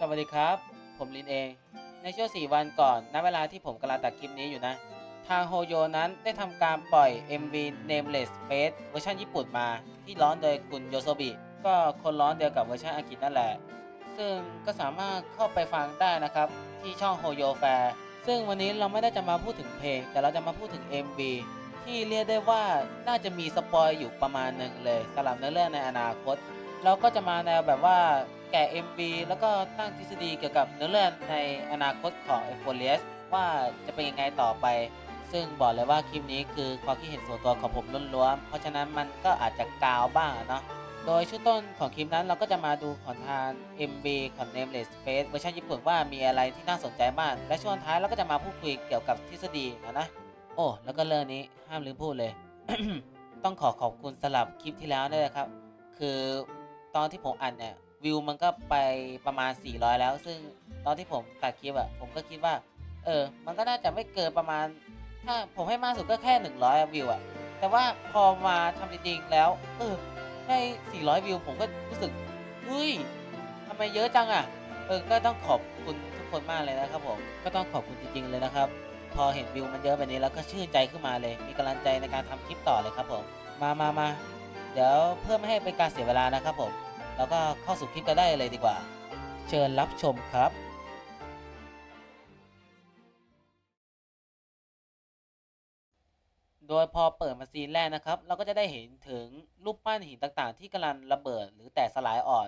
สวัสดีครับ ผมลินเอง ในช่วง 4 วันก่อน ณ เวลาที่ผมกำลังตัดคลิปนี้อยู่นะ ทางโฮโยนั้นได้ทำการปล่อย MV Nameless Face เวอร์ชันญี่ปุ่นมา ที่ร้องโดยคุณโยโซบิ ก็คนร้องเดียวกับเวอร์ชันอังกฤษนั่นแหละ ซึ่งก็สามารถเข้าไปฟังได้นะครับ ที่ช่องโฮโยแฟร์ซึ่งวันนี้เราไม่ได้จะมาพูดถึงเพลง แต่เราจะมาพูดถึง MV ที่เรียกได้ว่าน่าจะมีสปอยอยู่ประมาณหนึ่งเลยสำหรับเนื้อเรื่องในอนาคต เราก็จะมาแนวแบบว่าแกะ MV แล้วก็ตั้งทฤษฎีเกี่ยวกับเนื้อเรื่องในอนาคตของ e f o r i u s ว่าจะเป็นยังไงต่อไป ซึ่งบอกเลยว่าคลิปนี้คือความคิดเห็นส่วนตัวของผมล้วนๆ เพราะฉะนั้นมันก็อาจจะกาวบ้างเนาะ โดยชุดต้นของคลิปนั้นเราก็จะมาดูของทาง MV ของ Nameless Face เวอร์ชันญี่ปุ่นว่ามีอะไรที่น่าสนใจบ้าง และช่วงท้ายเราก็จะมาพูดคุยเกี่ยวกับทฤษฎีนะนะ โอ้ แล้วก็เรื่องนี้ห้ามลืมพูดเลย ต้องขอขอบคุณสลับคลิปที่แล้วด้วยนะครับ คือ ตอนที่ผมอัดเนี่ยวิวมันก็ไปประมาณ 400 แล้ว ซึ่งตอนที่ผมตัดคลิปอะผมก็คิดว่า เออ มันก็น่าจะไม่เกินประมาณ ถ้าผมให้มากสุดก็แค่ 100อะวิวอะแต่ว่าพอมาทำจริงๆแล้ว เออได้ 400 วิว ผมก็รู้สึกเฮ้ยทำไมเยอะจังอะเออ ก็ต้องขอบคุณทุกคนมากเลยนะครับผม ก็ต้องขอบคุณจริงๆเลยนะครับ พอเห็นวิวมันเยอะแบบนี้แล้วก็ชื่นใจขึ้นมาเลย มีกำลังใจในการทำคลิปต่อเลยครับผม มามามาเดี๋ยวเพื่อไม่ให้เป็นการเสียเวลานะครับผม แล้วก็เข้าสู่คลิปกันได้เลยดีกว่า เชิญรับชมครับ โดยพอเปิดมาซีนแรกนะครับ เราก็จะได้เห็นถึงรูปปั้นหินต่างๆ ที่กำลังระเบิดหรือแตกสลายออก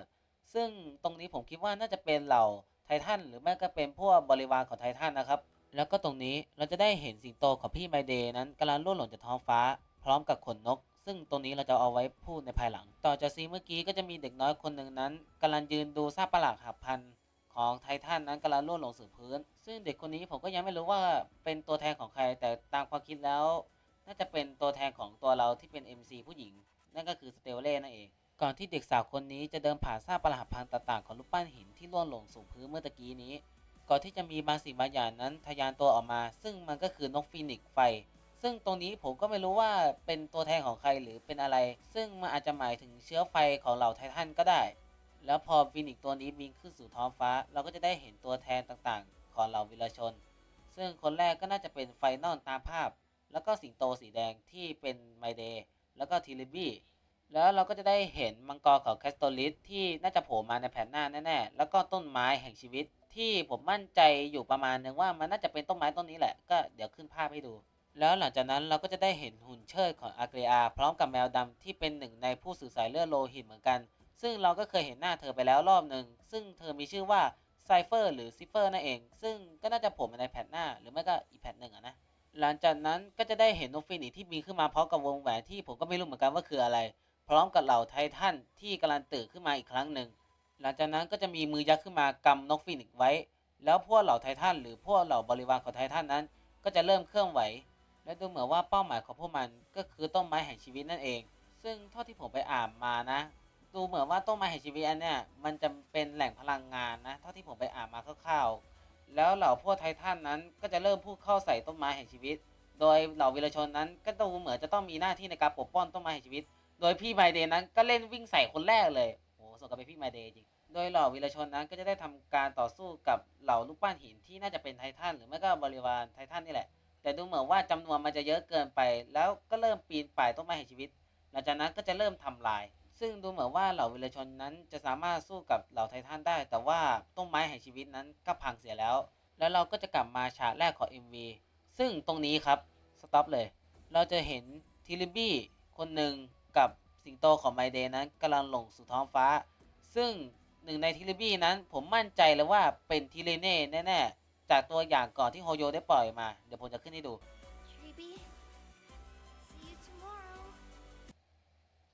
ซึ่งตรงนี้ผมคิดว่าน่าจะเป็นเหล่าไททันหรือไม่ก็เป็นพวกบริวารของไททันนะครับ แล้วก็ตรงนี้เราจะได้เห็นสิงโตของพี่ไมเดย์นั้นกำลังล่วงหล่นจากท้องฟ้า พร้อมกับขนนก ซึ่งตรงนี้เราจะเอาไว้พูดในภายหลัง ต่อจากซีเมื่อกี้ก็จะมีเด็กน้อยคนหนึ่งนั้นกำลังยืนดูซากปลักหักพันของไททันนั้นกำลังล่วงลงสู่พื้น ซึ่งเด็กคนนี้ผมก็ยังไม่รู้ว่าเป็นตัวแทนของใคร แต่ตามความคิดแล้ว น่าจะเป็นตัวแทนของตัวเราที่เป็น MC ผู้หญิง นั่นก็คือสเตลเล่นั่นเอง ก่อนที่เด็กสาวคนนี้จะเดินผ่านซากปรักหักพังต่างๆของรูปปั้นหินที่ล่วงลงสู่พื้นเมื่อตะกี้นี้ ก่อนที่จะมีบางสิ่งบางอย่างนั้นทะยานตัวออกมา ซึ่งมันก็คือนกฟีนิกซ์ไฟ ซึ่งตรงนี้ผมก็ไม่รู้ว่าเป็นตัวแทนของใครหรือเป็นอะไร ซึ่งมันอาจจะหมายถึงเชื้อไฟของเหล่าไททันก็ได้ แล้วพอฟีนิกตัวนี้บินขึ้นสู่ท้องฟ้า เราก็จะได้เห็นตัวแทนต่างๆ ของเหล่าวิรชน ซึ่งคนแรกก็น่าจะเป็นไฟนอลตามภาพ แล้วก็สิงโตสีแดงที่เป็นไมเดย์แล้วก็ทิลิบี้แล้วเราก็จะได้เห็นมังกรของแคสโตลิสที่น่าจะโผล่มาในแผ่นหน้าแน่ๆ แล้วก็ต้นไม้แห่งชีวิตที่ผมมั่นใจอยู่ประมาณนึงว่ามันน่าจะเป็นต้นไม้ต้นนี้แหละ ก็เดี๋ยวขึ้นภาพให้ดู แล้วหลังจากนั้นเราก็จะได้เห็นหุ่นเชิดของอาเกรียพร้อมกับแมวดำที่เป็นหนึ่งในผู้สื่อสายเลือดโลหิตเหมือนกัน ซึ่งเราก็เคยเห็นหน้าเธอไปแล้วรอบหนึ่งซึ่งเธอมีชื่อว่าไซเฟอร์หรือซิเฟอร์นั่นเอง ซึ่งก็น่าจะผมในแผ่นหน้า หรือไม่ก็อีแผ่นหนึ่งอะนะหลังจากนั้นก็จะได้เห็นนกฟีนิกที่บินขึ้นมาพร้อมกับวงแหวนที่ผมก็ไม่รู้เหมือนกันว่าคืออะไร พร้อมกับเหล่าไททันที่กำลังตื่นขึ้นมาอีกครั้งหนึ่งหลังจากนั้นก็จะมีมือยักษ์ขึ้นมากำนกฟีนิกไว้ แล้วพวกเหล่าไททันหรือพวกเหล่าบริวารของไททันนั้น ก็จะเริ่มเคลื่อนไหว และดูเหมือนว่าเป้าหมายของพวกมันก็คือต้นไม้แห่งชีวิตนั่นเอง ซึ่งเท่าที่ผมไปอ่านมานะ ดูเหมือนว่าต้นไม้แห่งชีวิตอันเนี้ยมันจะเป็นแหล่งพลังงานนะ เท่าที่ผมไปอ่านมาคร่าวๆแล้วเหล่าพวกไททันนั้นก็จะเริ่มพูดเข้าใส่ต้นไม้แห่งชีวิต โดยเหล่าวีรชนนั้นก็ดูเหมือนจะต้องมีหน้าที่ในการปกป้องต้นไม้แห่งชีวิต โดยพี่ไมเดย์นั้นก็เล่นวิ่งใส่คนแรกเลยโอ้โหสมกับเป็นพี่ไมเดย์จริงโดยเหล่าวีรชนนั้นก็จะได้ทำการต่อสู้กับเหล่าลูกปั้นหินที่น่าจะเป็นไททันหรือไม่ก็บริวารไททันนี่แหละ แต่ดูเหมือนว่าจำนวนมันจะเยอะเกินไป แล้วก็เริ่มปีนป่ายต้นไม้แห่งชีวิต หลังจากนั้นก็จะเริ่มทำลาย ซึ่งดูเหมือนว่าเหล่าวีรชนนั้นจะสามารถสู้กับเหล่าไททันได้ แต่ว่าต้นไม้แห่งชีวิตนั้นก็พังเสียแล้ว แล้วเราก็จะกลับมาฉากแรกของ MV ซึ่งตรงนี้ครับสต็อปเลย เราจะเห็นทิลิบี้คนหนึ่งกับสิงโตของไมเดย์นั้นกำลังลงสู่ท้องฟ้า ซึ่งหนึ่งในทิลิบี้นั้นผมมั่นใจเลยว่าเป็นทิเลเน่แน่ๆ จากตัวอย่างก่อนที่โฮโยได้ปล่อยมา เดี๋ยวผมจะขึ้นให้ดู Triby, see you tomorrow.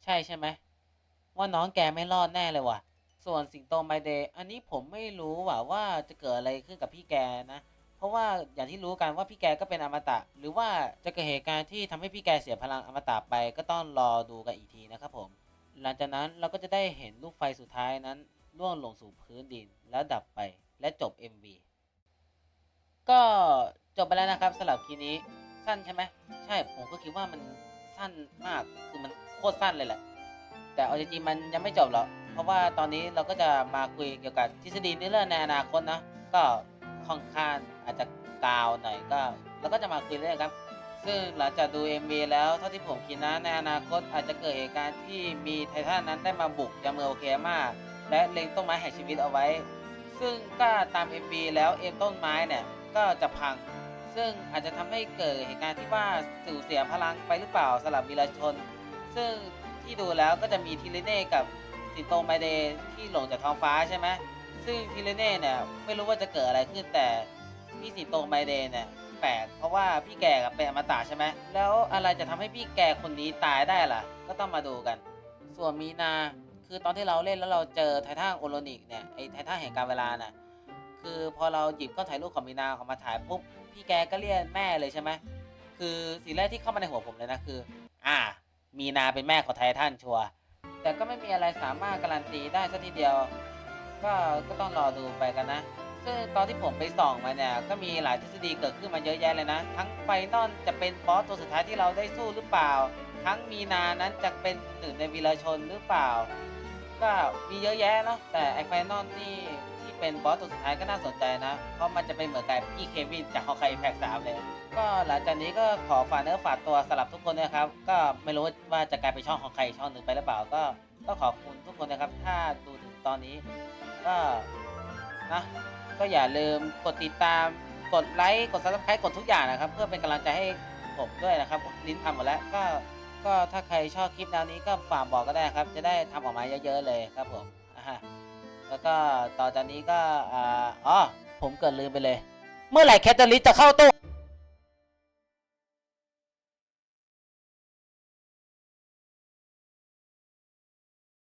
ใช่ใช่ไหม ว่าน้องแกไม่รอดแน่เลยว่ะ ส่วนสิงโตไมเดย์อันนี้ผมไม่รู้ว่าว่าจะเกิดอะไรขึ้นกับพี่แกนะ เพราะว่าอย่างที่รู้กันว่าพี่แกก็เป็นอมตะ หรือว่าจะเกิดเหตุการณ์ที่ทำให้พี่แกเสียพลังอมตะไปก็ต้องรอดูกันอีกทีนะครับผม หลังจากนั้นเราก็จะได้เห็นลูกไฟสุดท้ายนั้นล่วงลงสู่พื้นดินแล้วดับไปและจบ MV ก็จบไปแล้วนะครับสำหรับคลิปนี้สั้นใช่ไหมใช่ผมก็คิดว่ามันสั้นมากคือมันโคตรสั้นเลยแหละ แต่เอาจริงๆมันยังไม่จบหรอกเพราะว่าตอนนี้เราก็จะมาคุยเกี่ยวกับทฤษฎีนเรื่องในอนาคตนะก็ค่อนข้างอาจจะกาวหน่อยก็เราก็จะมาคุยเรื่องครับ ซึ่งหลังจากดู MV แล้วเท่าที่ผมคิดนะในอนาคตอาจจะเกิดเหตุการณ์ที่มีไททันนั้นได้มาบุกยังเมืองโอเคมาและเล็งต้นไม้แห่งชีวิตเอาไว้ ซึ่งก็ตาม MV แล้วเอ็มต้นไม้เนี่ย ก็จะพัง ซึ่งอาจจะทำให้เกิดเหตุการณ์ที่ว่าสูญเสียพลังไปหรือเปล่าสำหรับวีรชน ซึ่งที่ดูแล้วก็จะมีทีเลเน่กับสิงโตไมเดที่หลงจากท้องฟ้าใช่ไหมซึ่งทีเลเน่เนี่ยไม่รู้ว่าจะเกิดอะไรขึ้นแต่พี่สิงโตไมเดเนี่ยแปลกเพราะว่าพี่แกกับเป็นอมตะใช่ไหมแล้วอะไรจะทำให้พี่แกคนนี้ตายได้ล่ะ ก็ต้องมาดูกัน ส่วนมีนาคือตอนที่เราเล่นแล้วเราเจอไททันโอโลนิกเนี่ยไอไททันแห่งการเวลาน่ะ คือพอเราหยิบกล้องถ่ายรูปของมีนาออกมาถ่ายปุ๊บพี่แกก็เรียกแม่เลยใช่ไหมคือสิ่งแรกที่เข้ามาในหัวผมเลยนะคือ อ่า มีนาเป็นแม่ของไททันชัวแต่ก็ไม่มีอะไรสามารถการันตีได้สักทีเดียว ก็ก็ต้องรอดูไปกันนะ ซึ่งตอนที่ผมไปส่องมาเนี่ยก็มีหลายทฤษฎีเกิดขึ้นมาเยอะแยะเลยนะ ทั้งไฟนอลจะเป็นบอสตัวสุดท้ายที่เราได้สู้หรือเปล่า ทั้งมีนานั้นจะเป็นหนึ่งในวีรชนหรือเปล่า ก็มีเยอะแยะเนาะแต่ไอไฟนอลนี่ เป็นบอสตัวสุดท้ายก็น่าสนใจนะ เพราะมันจะเป็นเหมือนกับพี่เควินจากฮอคไกแพ็กสามเลย ก็หลังจากนี้ก็ขอฝากเนื้อฝากตัวสำหรับทุกคนนะครับ ก็ไม่รู้ว่าจะกลายเป็นช่องของใครอีกช่องหนึ่งไปหรือเปล่าก็ก็ขอบคุณทุกคนนะครับ ถ้าดูถึงตอนนี้ก็นะก็อย่าลืมกดติดตามกดไลค์กดซับสไครต์กดทุกอย่างนะครับ เพื่อเป็นกำลังใจให้ผมด้วยนะครับลิ้นพันหมดแล้วก็ก็ถ้าใครชอบคลิปแนวนี้ก็ฝากบอกก็ได้ครับ จะได้ทำออกมาเยอะๆเลยครับผมอ่าฮะ แล้วก็ต่อจากนี้ก็อาอ๋อผมเกิดลืมไปเลย เมื่อไหร่แคทเธอรีนจะเข้าตู้